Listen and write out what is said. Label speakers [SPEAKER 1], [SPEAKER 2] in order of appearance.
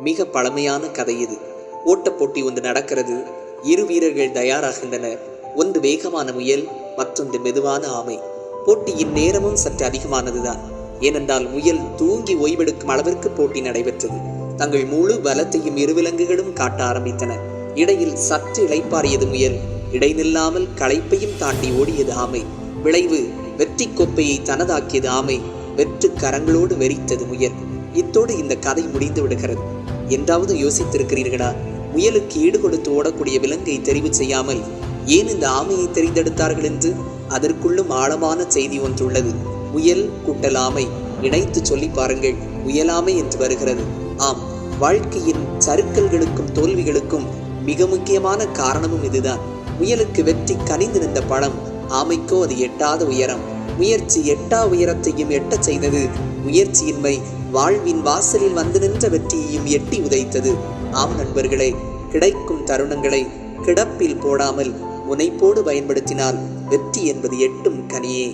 [SPEAKER 1] மிக பழமையான கதை இது. ஓட்டப் போட்டி ஒன்று நடக்கிறது. இரு வீரர்கள் தயாராகின்றனர் ஒன்று வேகமான முயல் மற்றொன்று மெதுவான ஆமை. போட்டியின் நேரமும் சற்று அதிகமானதுதான். ஏனென்றால் முயல் தூங்கி ஓய்வெடுக்கும் அளவிற்கு போட்டி நடைபெற்றது. தங்கள் முழு பலத்தையும் இரு விலங்குகளும் காட்ட ஆரம்பித்தன. இடையில் சற்று இளைப்பாறியது முயல். இடைநில்லாமல் களைப்பையும் தாண்டி ஓடியது ஆமை. விளைவு வெற்றி கோப்பையை தனதாக்கியது ஆமை. வெற்று கரங்களோடு வெறித்தது முயல். இத்தோடு இந்த கதை முடிந்து விடுகிறது. என்றாவது யோசித்திருக்கிறீர்களா? முயலுக்கு ஈடு கொடுத்து ஓடக்கூடிய விலங்கை தெரிவு செய்யாமல் ஏன் இந்த ஆமையை தெரிந்தெடுத்தார்கள் என்று? அதற்குள்ளும் ஆழமான செய்தி ஒன்றுள்ளது. முயல் குட்டல் ஆமை இணைத்து சொல்லி பாருங்கள் முயலாமை என்று வருகிறது. ஆம் வாழ்க்கையின் சறுக்கல்களுக்கும் தோல்விகளுக்கும் மிக முக்கியமான காரணமும் இதுதான். முயலுக்கு வெற்றி கனிந்து நின்ற பழம் ஆமைக்கோ அது எட்டாத உயரம். முயற்சி எட்டா உயரத்தையும் எட்டச் செய்தது. முயற்சியின்மை வாழ்வின் வாசலில் வந்து நின்ற வெற்றியையும் எட்டி உதைத்தது. ஆம் நண்பர்களே கிடைக்கும் தருணங்களை கிடப்பில் போடாமல் முனைப்போடு பயன்படுத்தினால் வெற்றி என்பது எட்டும் கனியே.